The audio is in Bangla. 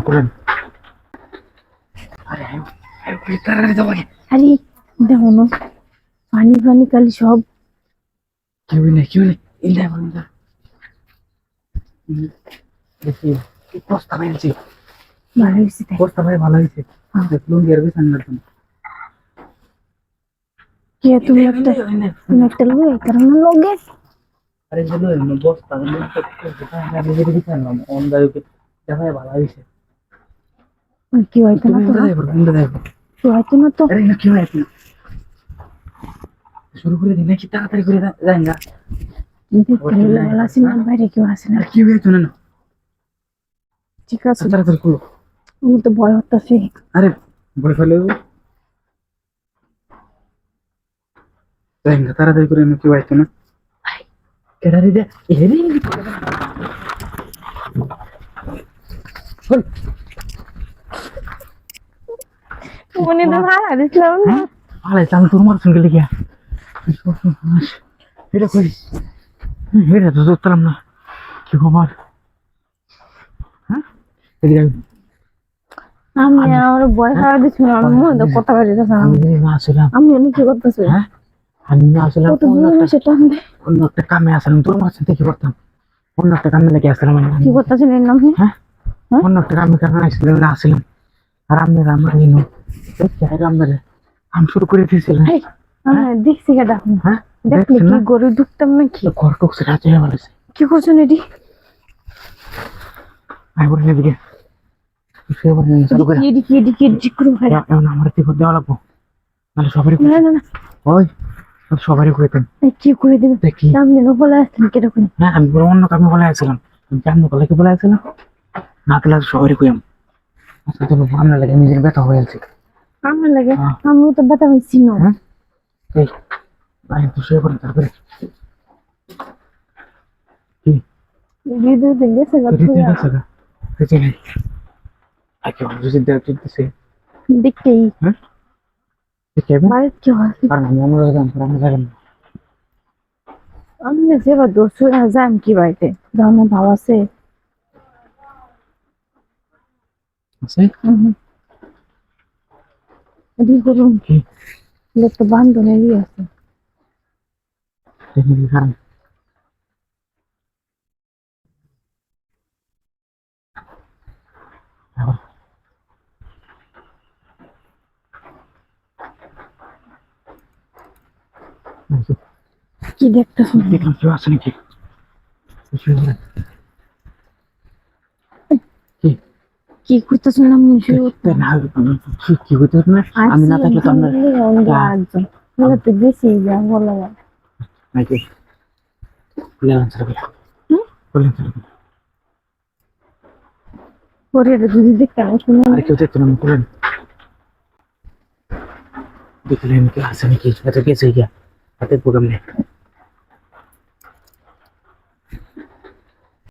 করেন। আরে আয় আয় ওই তাড়াতাড়ি যাও আগে। আরে দেখো না পানি পানি কালি সব। কেউ নেই কেউ নেই ইন্দা বলুন দেখি। ভালো হয়েছে তাই। ভাই ভালো হয়েছে। হ্যাঁ। কে তুমি একটা তুমি একটা লোক এই কারণে লোকে আরে বলো বস্তা আমি দেখা ভালো হয়েছে। কি হয়তো না কি হয়তো না তো না কি হয় এখন শুরু করে দিন নাকি তাড়াতাড়ি করে যাই না না বাইরে কেউ আসে না কি হয়েছে না না ঠিক আছে তাড়াতাড়ি করো আমি তো ভয় হতেছে আরে ভয় ফেলে তাড়াতাড়ি করে কি হয়েছে না কেডারি দে এরে বল মনে তো ভাড়া দিছিলাম আলে চাল তোর মার সঙ্গে লেগে এটা কই? এটা তো ধরতাম না। কি খবর? হ্যাঁ? এদিকে আমি আমার ভয় খাওয়া দিছিলাম আমি মনে কথা বলে দিছিলাম আমি না আসলাম। আমি জানি কি করতেছে? হ্যাঁ? আমি না আসলাম অন্য একটা সেটা আমি অন্য একটা কামে আসলাম। তোর মার সাথে কি করতাম? অন্য একটা কামে লেগে আসলাম আমি। কি করতেছিলেন আপনি হ্যাঁ? অন্য একটা কামে কামে আসলাম? আসলাম। আর আমি আমার নিনো। আমরা আমি শুরু করে দিয়েছিলাম দেখছি কেটা হ্যাঁ? দেখলে কি গরু ঢুকতাম নাকি? ঘর টুকছে রাতে বলেছে। করছেন এটি? আই এদিকে। সবারই করে দেন কি করে দেবে? দেখি। সামনে বলে আসছেন কীরকম? হ্যাঁ আমি বড় অন্য কামে বলে আসছিলাম। জানো বলে কি বলে আসছিলাম? না তাহলে সবারই কইম। আচ্ছা তো লাগে নিজের ব্যথা হয়ে আছে আমার লাগে হ্যাঁ। আমিও তো ব্যথা হয়েছি না হ্যাঁ এই আমি তো শুয়ে পড়ে তারপরে কি হৃদয় দিন গেছে গা রীতি ধুইয়া। আছে না রীতি নেই আগে অন্য যদি দেওয়া চলতেছে দেখতেই হ্যাঁ দেখে যাবেন বাড়ির কি হয় কারণ আমি আমরা যাবেন আমরা যাবেন আমি যেবা দোষ যাম কি বাড়িতে যাওয়ার ভাব আছে আছে হুম। এদিকে করুন কি লোক তো বান্ধবী আছে দেখি কারণ আবার নাকি কি দেখতেছ দেখলাম কেউ আছে নাকি কি করতেছ না কি কি না? আমি না থাকলে তো আপনার তো গেছি যা বলা যায় নাকি খুলে আনসার করে খুলে পরে যদি দেখতাম আর কেউ দেখতো না আমি দেখলেন কি আছে নাকি? এত গেছে গিয়া। হাতে প্রোগ্রাম নেই।